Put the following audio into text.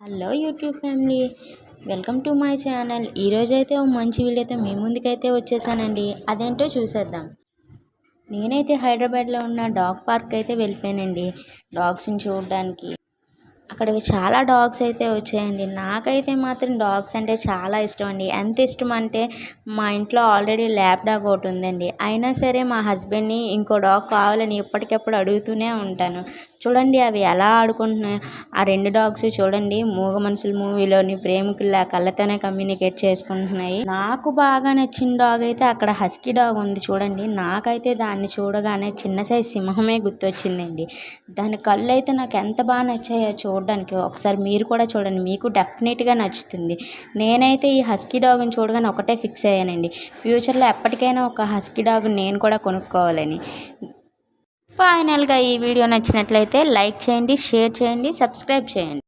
Hello YouTube family welcome to my channel. ఈరోజైతే ఓ మంచి వీడియోతో మీ ముందుకైతే వచ్చేసానండి. అదేంటో చూసేద్దాం. నేనైతే హైదరాబాద్లో ఉన్న డాగ్ పార్క్ అయితే వెళ్ళిపోయానండి. డాగ్స్ని చూడడానికి. అక్కడికి చాలా డాగ్స్ అయితే వచ్చాయండి. నాకైతే మాత్రం డాగ్స్ అంటే చాలా ఇష్టం అండి ఎంత ఇష్టం అంటే మా ఇంట్లో ఆల్రెడీ ల్యాబ్ డాగ్ ఒకటి ఉందండి. అయినా సరే మా హస్బెండ్ని ఇంకో డాగ్ కావాలని ఎప్పటికప్పుడు అడుగుతూనే ఉంటాను. చూడండి అవి ఎలా ఆడుకుంటున్నాయి. ఆ రెండు డాగ్స్ చూడండి. మూగ మనుషుల మూవీలోని ప్రేమికుల్లా కళ్ళతోనే కమ్యూనికేట్ చేసుకుంటున్నాయి. నాకు బాగా నచ్చిన డాగ్ అయితే అక్కడ హస్కీ డాగ్ ఉంది చూడండి. నాకైతే దాన్ని చూడగానే చిన్న సైజ్ సింహమే గుర్తొచ్చిందండి. దాని కళ్ళు అయితే నాకు ఎంత బాగా నచ్చాయో చూడడానికి ఒకసారి మీరు కూడా చూడండి మీకు డెఫినెట్గా నచ్చుతుంది. నేనైతే ఈ హస్కీ డాగ్ని చూడగానే ఒకటే ఫిక్స్ అయ్యానండి. ఫ్యూచర్లో ఎప్పటికైనా ఒక హస్కీ డాగ్ నేను కూడా కొనుక్కోవాలని. ఫైనల్గా ఈ వీడియో నచ్చినట్లయితే లైక్ చేయండి షేర్ చేయండి సబ్స్క్రైబ్ చేయండి.